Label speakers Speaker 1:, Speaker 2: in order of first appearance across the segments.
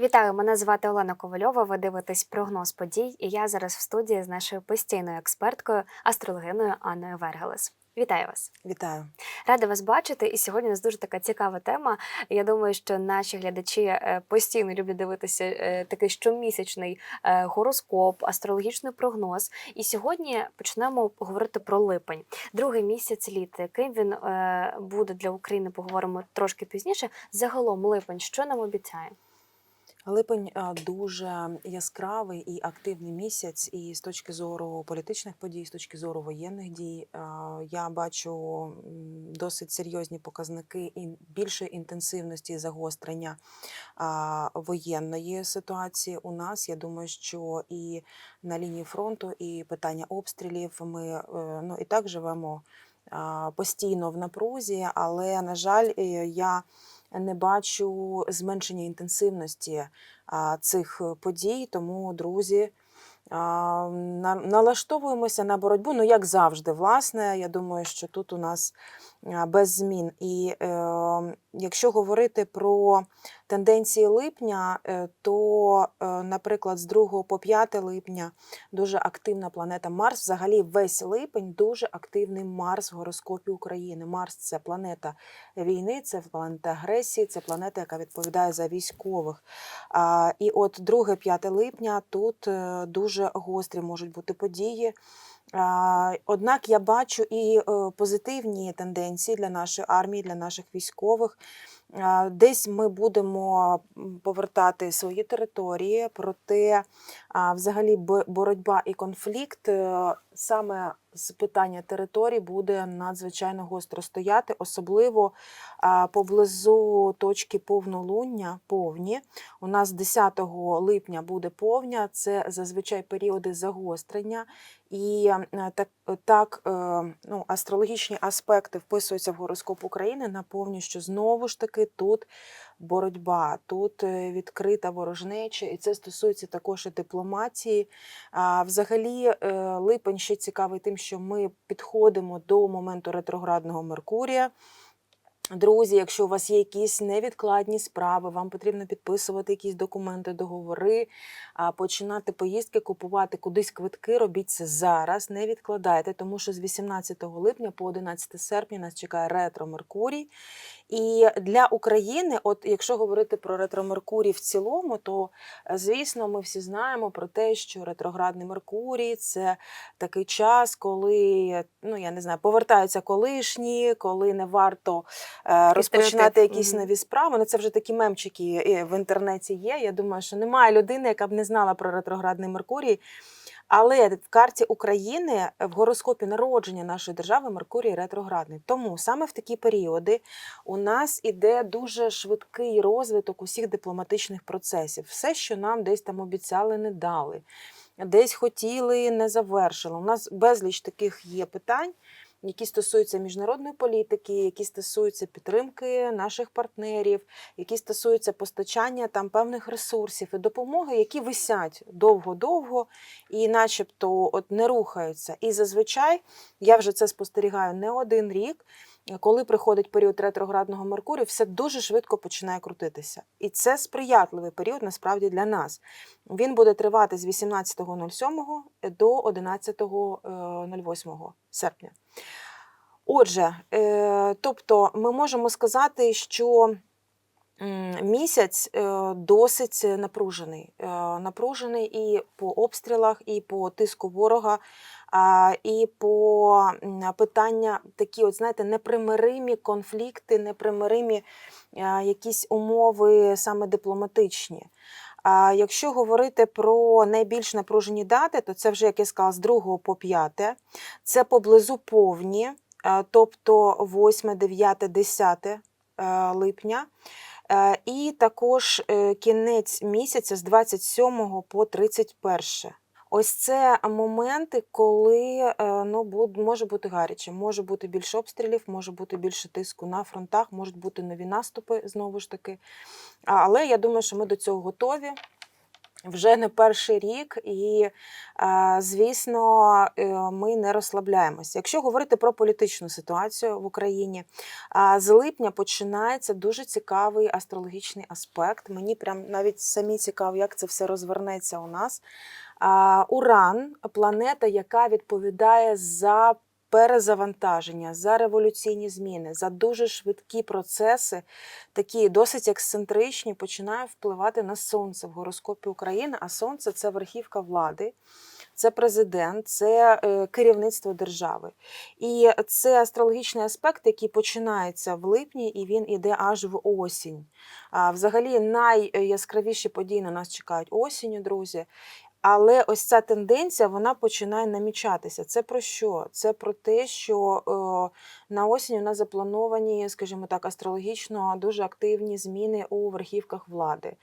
Speaker 1: Вітаю, мене звати Олена Ковальова. Ви дивитесь прогноз подій, і я зараз в студії з нашою постійною експерткою, астрологиною Анною Вергелес. Вітаю вас!
Speaker 2: Вітаю.
Speaker 1: Рада вас бачити. І сьогодні у нас дуже така цікава тема. Я думаю, що наші глядачі е, постійно люблять дивитися е, такий щомісячний е, гороскоп, астрологічний прогноз. І сьогодні почнемо говорити про липень, другий місяць літа. Яким він буде для України? Поговоримо трошки пізніше. Загалом липень, що нам обіцяє?
Speaker 2: Липень дуже яскравий і активний місяць, і з точки зору політичних подій, з точки зору воєнних дій, я бачу досить серйозні показники і більшої інтенсивності загострення воєнної ситуації у нас. Я думаю, що і на лінії фронту, і питання обстрілів ми е, ну, і так живемо постійно в напрузі, але, на жаль, я не бачу зменшення інтенсивності цих е, подій. Тому, друзі, налаштовуємося на боротьбу. Ну, як завжди, власне, я думаю, що тут у нас без змін. І е, якщо говорити про тенденції липня, е, то, е, наприклад, з 2 по 5 липня дуже активна планета Марс. Взагалі, весь липень дуже активний Марс в гороскопі України. Марс це планета війни, це планета агресії, це планета, яка відповідає за військових. І от 2-5 липня тут е, дуже гострі можуть бути події. Однак я бачу і е, позитивні тенденції для нашої армії, для наших військових. Десь ми будемо повертати свої території, проте взагалі боротьба і конфлікт е, саме з питання територій буде надзвичайно гостро стояти, особливо поблизу точки повнолуння, повні. У нас 10 липня буде повня, це зазвичай періоди загострення. І е, так, так е, ну, астрологічні аспекти вписуються в гороскоп України на що знову ж таки тут боротьба, тут е, відкрита ворожнеча, і це стосується також і дипломатії. А, Взагалі, е, липень ще цікавий тим, що ми підходимо до моменту ретроградного Меркурія. Друзі, якщо у вас є якісь невідкладні справи, вам потрібно підписувати якісь документи, договори, починати поїздки, купувати кудись квитки, робіть це зараз, не відкладайте, тому що з 18 липня по 11 серпня нас чекає ретро Меркурій. І для України, от якщо говорити про ретро Меркурій в цілому, то е, звісно, ми всі знаємо про те, що ретроградний Меркурій це такий час, коли ну я не знаю, повертаються колишні, коли не варто е, розпочинати якісь нові справи. Ну це вже такі мемчики е, в інтернеті є. Я думаю, що немає людини, яка б не знала про ретроградний Меркурій. Але в карті України е, в гороскопі народження нашої держави Меркурій ретроградний. Тому саме в такі періоди у нас іде дуже швидкий розвиток усіх дипломатичних процесів. Все, що нам десь там обіцяли, не дали, десь хотіли, не завершили. У нас безліч таких є питань. Які стосуються міжнародної політики, які стосуються підтримки наших партнерів, які стосуються постачання там певних ресурсів і допомоги, які висять довго-довго і, начебто, от не рухаються. І зазвичай я вже це спостерігаю не один рік. Коли приходить період ретроградного Меркурію, все дуже швидко починає крутитися. І це сприятливий період насправді для нас. Він буде тривати з 18.07 до 11.08 серпня. Отже, е, тобто ми можемо сказати, що місяць е, досить напружений. Е, Напружений і по обстрілах, і по тиску ворога, і по питання такі, от знаєте, непримиримі конфлікти, непримиримі якісь умови саме дипломатичні. А якщо говорити про найбільш напружені дати, то це вже, як я сказала, з 2 по 5. Це поблизу повні, е, тобто 8, 9, 10 е, липня. Е, І також е, кінець місяця з 27 по 31. Ось це моменти, коли е, ну, може бути гаряче, може бути більше обстрілів, може бути більше тиску на фронтах, можуть бути нові наступи знову ж таки. Але я думаю, що ми до цього готові. Вже не перший рік, і, е, звісно, е, ми не розслабляємося. Якщо говорити про політичну ситуацію в Україні, з липня починається дуже цікавий астрологічний аспект. Мені прям навіть самі цікаво, як це все розвернеться у нас. Уран планета, яка відповідає за перезавантаження, за революційні зміни, за дуже швидкі процеси, такі досить ексцентричні, починає впливати на сонце в гороскопі України. А сонце це верхівка влади. Це президент, це е, керівництво держави. І це астрологічний аспект, який починається в липні, і він іде аж в осінь. А, взагалі, найяскравіші події на нас чекають осінню, друзі. Але ось ця тенденція вона починає намічатися. Це про що? Це про те, що е, на осінь у нас заплановані, скажімо так, астрологічно дуже активні зміни у верхівках влади.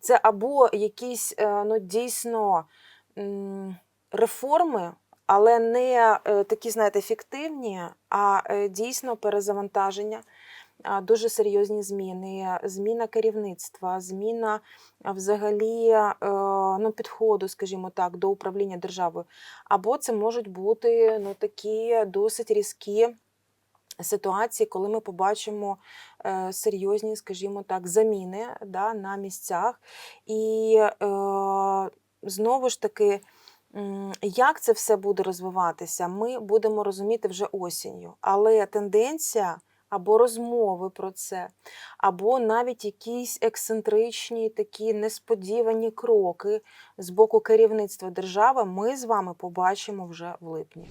Speaker 2: Це або якісь е, ну, дійсно реформи, але не е, такі, знаєте, фіктивні, а е, дійсно перезавантаження. Дуже серйозні зміни, зміна керівництва, зміна взагалі е, ну, підходу, скажімо так, до управління державою. Або це можуть бути ну, такі досить різкі ситуації, коли ми побачимо серйозні, скажімо так, заміни да, на місцях. І знову ж таки. Як це все буде розвиватися, ми будемо розуміти вже осінню. Але тенденція або розмови про це, або навіть якісь ексцентричні, такі несподівані кроки з боку керівництва держави ми з вами побачимо вже в липні.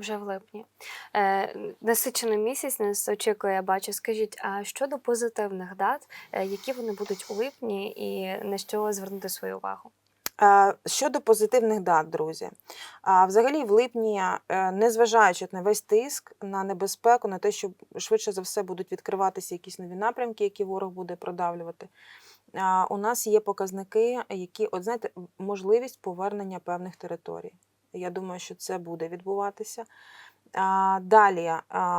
Speaker 1: Вже в липні. Е, насичений місяць нас очікує, я бачу. Скажіть, а щодо позитивних дат, е, які вони будуть у липні і на що звернути свою увагу?
Speaker 2: Е, Щодо позитивних дат, друзі, а, взагалі в липні, е, незважаючи на весь тиск, на небезпеку, на те, що швидше за все будуть відкриватися якісь нові напрямки, які ворог буде продавлювати. У нас є показники, які, от знаєте, можливість повернення певних територій. Я думаю, що це буде відбуватися. Далі,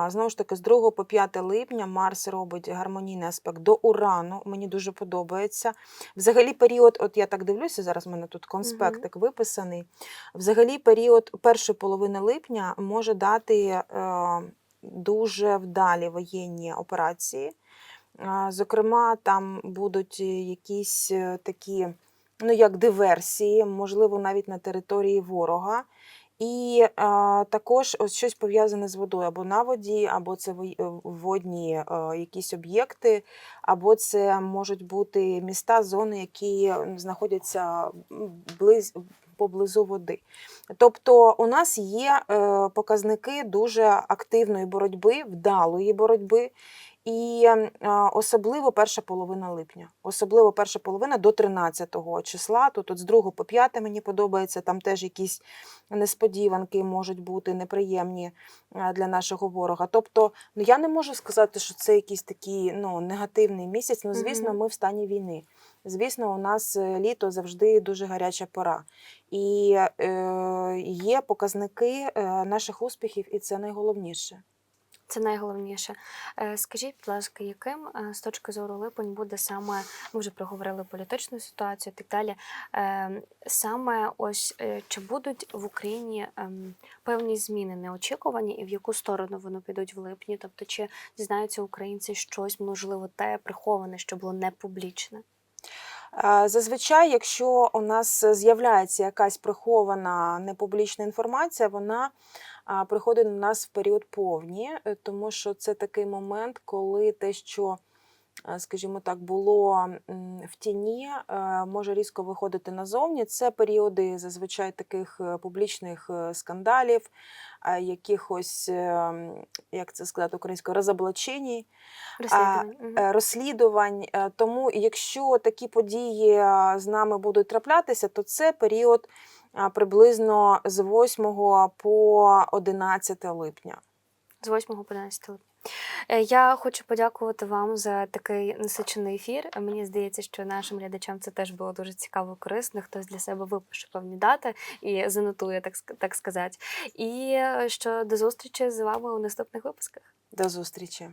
Speaker 2: знову ж таки, з 2 по 5 липня Марс робить гармонійний аспект до Урану. Мені дуже подобається. Взагалі, період, от я так дивлюся, зараз в мене тут конспектик виписаний. Взагалі, період першої половини липня може дати е, дуже вдалі воєнні операції. Зокрема, там будуть якісь е, такі, ну як диверсії, можливо, навіть на території ворога. І а, також ось щось пов'язане з водою, або на воді, або це е, водні е, якісь об'єкти, або це можуть бути міста, зони, які знаходяться м, близь, поблизу води. Тобто у нас є е, показники дуже активної боротьби, вдалої боротьби. І м, особливо перша половина липня, особливо перша половина до 13 числа. Тут от з 2 по 5 мені подобається. Там теж якісь несподіванки можуть бути неприємні для нашого ворога. Тобто, ну я не можу сказати, що це якийсь такий ну, негативний місяць. Ну, звісно, ми в стані війни. Звісно, у нас е, літо завжди дуже гаряча пора. І е, є показники е, наших успіхів, і це найголовніше.
Speaker 1: Це найголовніше. Е, Скажіть, будь ласка, яким е, з точки зору липень буде саме, ми вже проговорили політичну ситуацію і так далі. е, Саме ось чи будуть в Україні ем, певні зміни неочікувані, і в яку сторону вони підуть в липні? Тобто, чи дізнаються українці щось, можливо, те приховане, що було не публічне?
Speaker 2: Зазвичай, якщо у нас з'являється якась прихована непублічна інформація, вона приходить до нас в період повні, е, тому що це такий момент, коли те, що скажімо так, було в тіні, е, може різко виходити назовні. Це періоди зазвичай таких е, публічних е, скандалів, е, якихось, е, як це сказати українською, розоблачень,
Speaker 1: Розслідувань.
Speaker 2: Е, розслідувань. Е, Тому, якщо такі події е, з нами будуть траплятися, то це період приблизно з 8 по 11 липня.
Speaker 1: З 8 по 11 липня. Е, Я хочу подякувати вам за такий насичений ефір. Мені здається, що нашим глядачам це теж було дуже цікаво, корисно. Хтось для себе випише певні дати і занотує, так, так сказати. І е, що до зустрічі з вами у наступних випусках.
Speaker 2: До зустрічі!